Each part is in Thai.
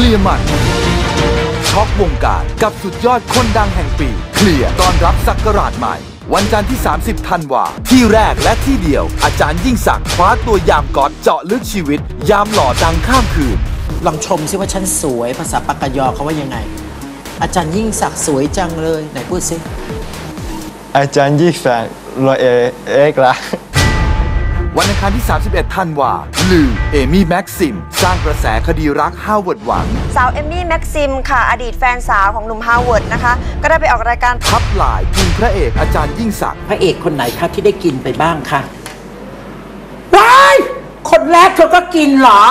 ลียร์มันช็อกวงการกับสุดยอดคนดังแห่งปี เคลียร์ตอนรับศักราชใหม่ วันจันทร์ที่ 30 ธันวา ที่แรกและที่เดียว อาจารย์ยิ่งศักดิ์คว้าตัวยามก๊อตเจาะลึกชีวิต ยามหล่อดังข้ามคืน ลองชมซิว่าฉันสวยภาษาปากกยอเขาว่ายังไง อาจารย์ยิ่งศักดิ์สวยจังเลย ไหนพูดซิอาจารย์ยี่แฟนรอเอเอกละ วันอังคารที่ 31 ธันวาลือ เอมี่แม็กซิม สร้างกระแสคดีรักห้าวเวิร์ดหวัง สาวเอมมี่แม็กซิมค่ะ อดีตแฟนสาวของหนุ่มฮาวเวิร์ดนะคะ ก็ได้ไปออกรายการพับลายกินพระเอกอาจารย์ยิ่งศักดิ์พระเอกคนไหนคะที่ได้กินไปบ้างคะว้าย คนแรกเธอก็กินเหรอ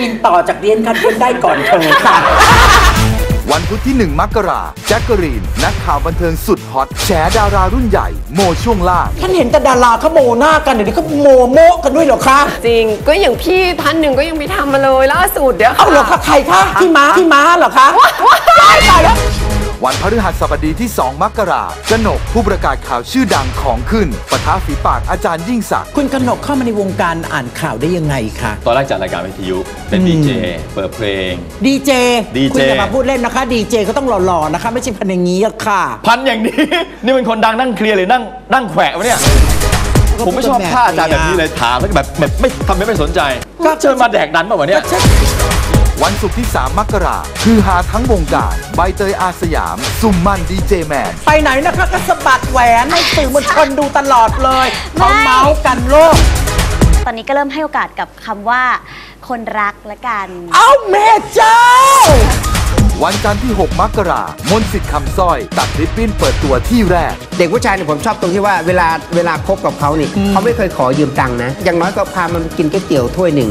กินต่อจากเรียนคันเป็นได้ก่อนเธอค่ะ วันพุธที่ 1 มกราแจ็คเกอรีน นักข่าวบันเทิงสุดฮอตแฉดารารุ่นใหญ่ โมช่วงล่างฉันเห็นแต่ดาราเขาโมหน้ากันเดี๋ยวนี้เขาโมโมะกันด้วยเหรอคะจริงก็อย่างพี่ท่านหนึ่งก็ยังไปทำมาเลยล่าสุดเดี๋ยวเอาเหรอคะใครคะที่ม้าที่ม้าเหรอคะตายตายแล้ว วันพฤหัสบดีที่ 2 มกรากนกผู้ประกาศข่าวชื่อดังของขึ้นปะทะฝีปากอาจารย์ยิ่งศักดิ์คุณกนกเข้ามาในวงการอ่านข่าวได้ยังไงคะตอนแรกจัดรายการวิทยุเป็นดีเจเปิดเพลง ดีเจ DJ คุณอย่ามาพูดเล่นนะคะ ดีเจเขาต้องหล่อๆนะคะ ไม่ใช่พันอย่างนี้อะค่ะ พันอย่างนี้ นี่เป็นคนดังนั่งเคลียร์หรือนั่งนั่งแขวะวะเนี่ย ผมไม่ชอบท่าอาจารย์แบบนี้เลยถามแล้วแบบแบบไม่ทำให้ไม่สนใจก็เชิญมาแดกดันป่าวะเนี่ย วันศุกร์ที่ 3 มกราคือหาทั้งวงการ ใบเตยอาสยาม ซุมมันดีเจแมน ไปไหนนะคะก็สะบัดแหวนให้สื่อมวลชนดูตลอดเลยเขาเมาส์กันโลก ตอนนี้ก็เริ่มให้โอกาสกับคำว่า คนรักละกัน เอ้าแม่เจ้า วันจันทร์ที่ 6 มกรามนต์สิทธิ์คำสร้อย ตัดริบบิ้นเปิดตัวที่แรก เด็กผู้ชายเนี่ยผมชอบตรงที่ว่าเวลาเวลาคบกับเขานี่เขาไม่เคยขอยืมตังค์นะ อย่างน้อยก็พามันกินก๋วยเตี๋ยวถ้วยหนึ่ง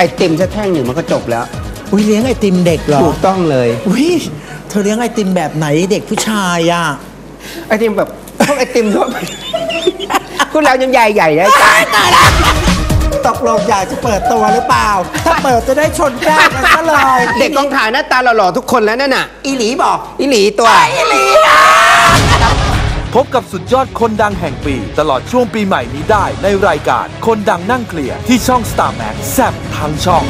ไอติมสักแท่งหนึ่งมันก็จบแล้ว อุ้ยเลี้ยงไอติมเด็กเหรอถูกต้องเลย อุ้ยเธอเลี้ยงไอติมแบบไหนเด็กผู้ชายอะไอติมแบบพวกไอติมทั่วไปคุณเรายังใหญ่ใหญ่ๆเลยจ้าตกลงอยากจะเปิดตัวหรือเปล่า ถ้าเปิดจะได้ชนแก้วกันซะเลย เด็กกองถ่ายหน้าตาหล่อๆทุกคนแล้วนั่นน่ะ อีหลีบอก อีหลีตัว พบกับสุดยอดคนดังแห่งปี ตลอดช่วงปีใหม่นี้ได้ในรายการ คนดังนั่งเคลียร์ที่ช่อง Star Max แซบทั้งช่อง